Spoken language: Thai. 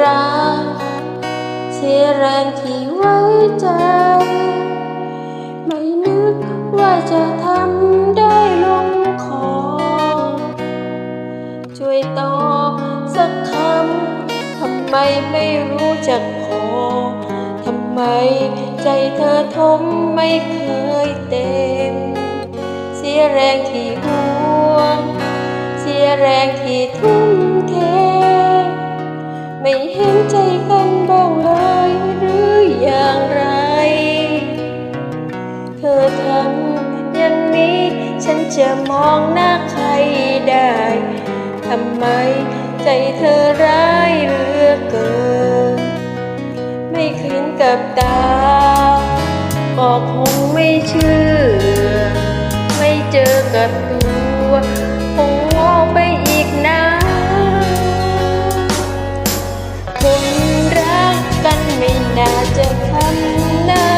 รงที่ไว้ใจ ไม่นึกว่าจะทำได้ลงคอ ช่วยตอบสักคำ ทำไมไม่รู้จักพอ ทำไมใจเธอทมไม่เคยเต็ม เสียแรงที่ห่วง เสียแรงที่ทุ่ม ธอทำอย่างนี้ ฉันจะมองหน้าใครได้ ทำไมใจเธอร้ายเหลือเกิน ไม่เห็นกับตา ก็คงไม่เชื่อ ไม่เจอกับตัวคงโง่ไปอีกนานคนรักกันไม่น่าจะทำได้